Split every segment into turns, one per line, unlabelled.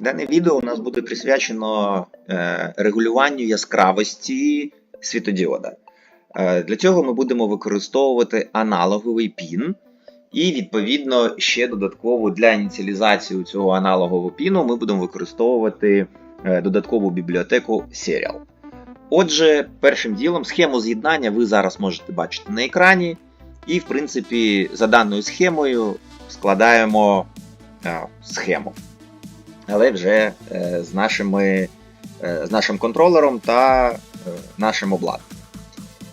Дане відео у нас буде присвячено е, регулюванню яскравості світодіода. Е, для цього ми будемо використовувати аналоговий пін, і, відповідно, ще додатково для ініціалізації цього аналогового піну ми будемо використовувати е, додаткову бібліотеку Serial. Отже, першим ділом схему з'єднання ви зараз можете бачити на екрані, і, в принципі, за даною схемою складаємо схему але вже е, з, нашими, е, з нашим контролером та е, нашим обладнанням.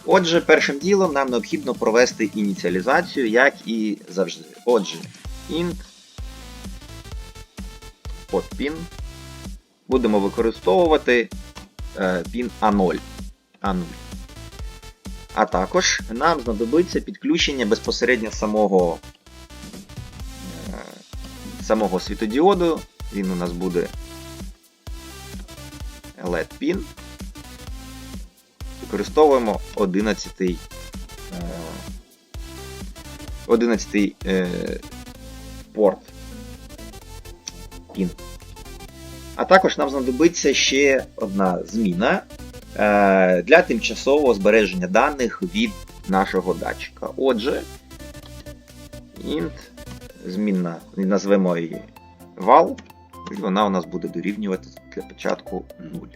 Отже, першим ділом нам необхідно провести ініціалізацію, як і завжди. Отже, int под pin будемо використовувати pin A0. A0. А також нам знадобиться підключення безпосередньо самого, самого світодіоду він у нас буде LED pin. Використовуємо 11 11 е, порт пін. А також нам знадобиться ще одна зміна е, для тимчасового збереження даних від нашого датчика. Отже, int, змінна, назвемо її val. І вона у нас буде дорівнювати для початку 0.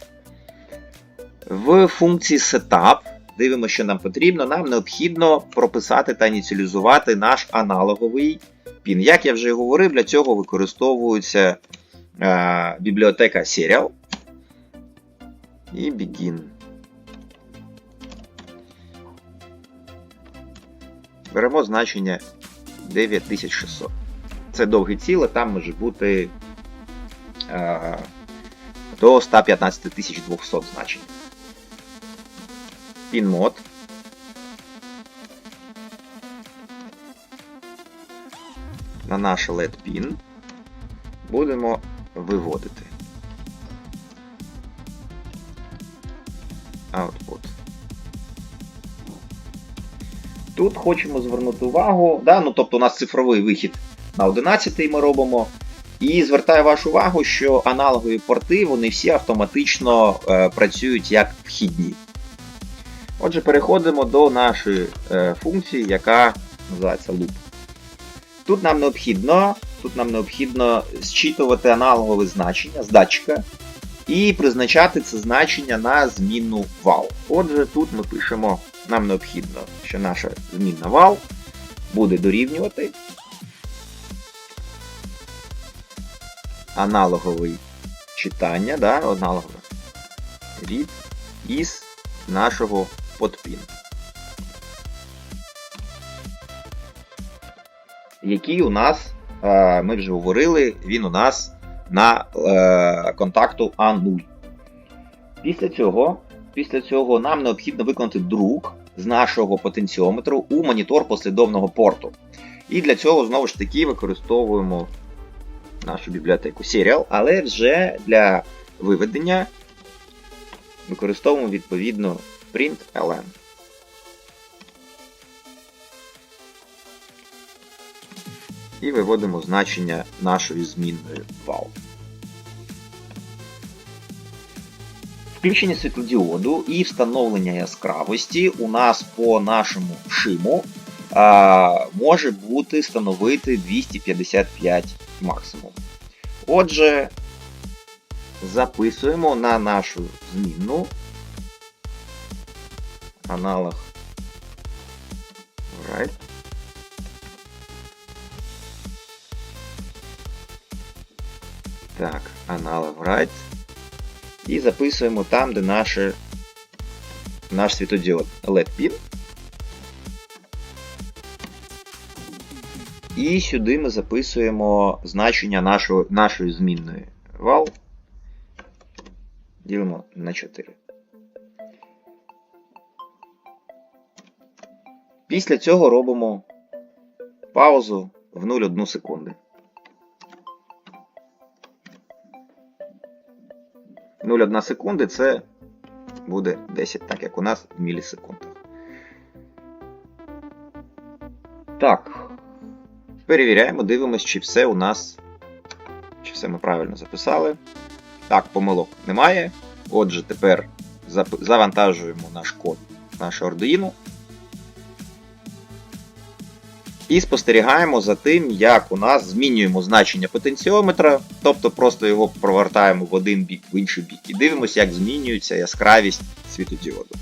В функції setup дивимося, що нам потрібно. Нам необхідно прописати та ініціалізувати наш аналоговий пін. Як я вже говорив, для цього використовується е, бібліотека Serial і Begin. Беремо значення 9600. Це довге ціле, там може бути до 115 200 значень. Пінмод. На наш LED пін будемо виводити. Output. Тут хочемо звернути увагу, да, ну тобто у нас цифровий вихід на 11 ми робимо. І звертаю вашу увагу, що аналогові порти вони всі автоматично е, працюють як вхідні. Отже, переходимо до нашої е, функції, яка називається loop. Тут нам необхідно тут нам необхідно зчитувати аналогове значення з датчика і призначати це значення на змінну вал. Отже, тут ми пишемо, нам необхідно, що наша змінна вал буде дорівнювати аналоговий читання, да, аналогове read із нашого подпін. Який у нас, ми вже говорили, він у нас на е, контакту А0. Після цього після цього нам необхідно виконати друк з нашого потенціометру у монітор послідовного порту. І для цього, знову ж таки, використовуємо нашу бібліотеку Serial, але вже для виведення використовуємо відповідно println. І виводимо значення нашої змінної val. Включення світлодіоду і встановлення яскравості у нас по нашому шиму а, може бути становити 255 максимум. Отже, записуємо на нашу змінну аналог right. Так, аналог right. І записуємо там, де наше, наш світодіод LED І сюди ми записуємо значення нашої, нашої змінної вал. Ділимо на 4. Після цього робимо паузу в 0,1 секунди. 0,1 секунди це буде 10, так як у нас в мілісекундах. Так. Перевіряємо, дивимося, чи все у нас чи все ми правильно записали. Так, помилок немає. Отже, тепер завантажуємо наш код в наше Arduino. І спостерігаємо за тим, як у нас змінюємо значення потенціометра, тобто просто його провертаємо в один бік, в інший бік, і дивимося, як змінюється яскравість світодіоду.